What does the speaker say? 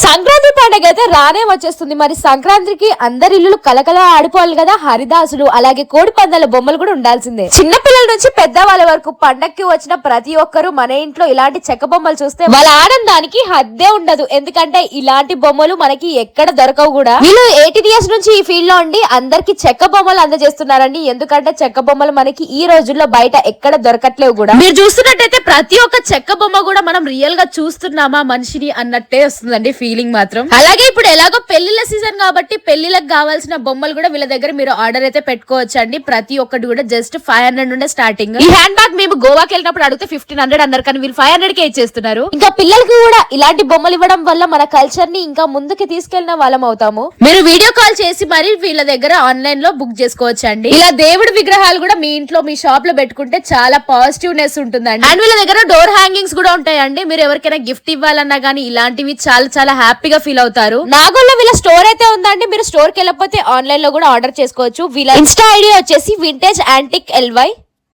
సంక్రాంతి పండుగ అయితే రానే వచ్చేస్తుంది. మరి సంక్రాంతికి అందరి ఇల్లు కలకల ఆడిపోవాలి కదా హరిదాసులు అలాగే కోడి పందాల బొమ్మలు కూడా ఉండాల్సిందే. చిన్న పిల్లల నుంచి పెద్ద వాళ్ళ వరకు పండక్కి వచ్చిన ప్రతి ఒక్కరు మన ఇంట్లో ఇలాంటి చెక్క బొమ్మలు చూస్తే వాళ్ళ ఆనందానికి హద్దే ఉండదు. ఎందుకంటే ఇలాంటి బొమ్మలు మనకి ఎక్కడ దొరకవు కూడా. వీళ్ళు ఎయిటీన్ ఇయర్స్ నుంచి ఈ ఫీల్డ్లో ఉండి అందరికి చెక్క బొమ్మలు అందజేస్తున్నారండి. ఎందుకంటే చెక్క బొమ్మలు మనకి ఈ రోజుల్లో బయట ఎక్కడ దొరకట్లేవు కూడా. మీరు చూస్తున్నట్టయితే ప్రతి ఒక్క చెక్క బొమ్మ కూడా మనం రియల్గా చూస్తున్నామా మనిషిని అన్నట్టే వస్తుందండి ఫీలింగ్ మాత్రం. అలాగే ఇప్పుడు ఎలాగో పెళ్ళిళ్ళ సీజన్ కాబట్టి పెళ్ళిలకు కావాల్సిన బొమ్మలు కూడా వీళ్ళ దగ్గర మీరు ఆర్డర్ అయితే పెట్టుకోవచ్చు అండి ప్రతి ఒక్కటి కూడా జస్ట్ ఫైవ్ హండ్రెడ్ నుండే స్టార్టింగ్ ఈ హ్యాండ్ బ్యాగ్ మేము గోవాకి వెళ్ళినప్పుడు అడిగితే ఫిఫ్టీన్ హండ్రెడ్ అన్నారు కానీ వీళ్ళు ఫైవ్ హండ్రెడ్ కే ఇచ్చేస్తున్నారు. ఇంకా పిల్లలకి కూడా ఇలాంటి బొమ్మలు ఇవ్వడం వల్ల మన కల్చర్ని ఇంకా ముందుకు తీసుకెళ్ళిన వాళ్ళం అవుతాము. మీరు వీడియో కాల్ చేసి మరి వీళ్ళ దగ్గర ఆన్లైన్లో బుక్ చేసుకోవచ్చు అండి ఇలా దేవుడి విగ్రహాలు కూడా మీ ఇంట్లో మీ షాప్లో పెట్టుకుంటే చాలా పాజిటివ్నెస్ ఉంటుందండి. అండ్ వీళ్ళ దగ్గర డోర్ హ్యాంగింగ్స్ కూడా ఉంటాయండి. మీరు ఎవరికైనా గిఫ్ట్ ఇవ్వాలన్నా గానీ ఇలాంటివి చాలా చాలా హ్యాపీగా ఫీల్ అవుతారు. నాగోల్లో వీళ్ళ స్టోర్ అయితే ఉందండి. మీరు స్టోర్కి వెళ్ళకపోతే ఆన్లైన్లో కూడా ఆర్డర్ చేసుకోవచ్చు. వీళ్ళ ఇన్స్టా ఐడి వచ్చేసి వింటేజ్ యాంటిక్ ఎల్వై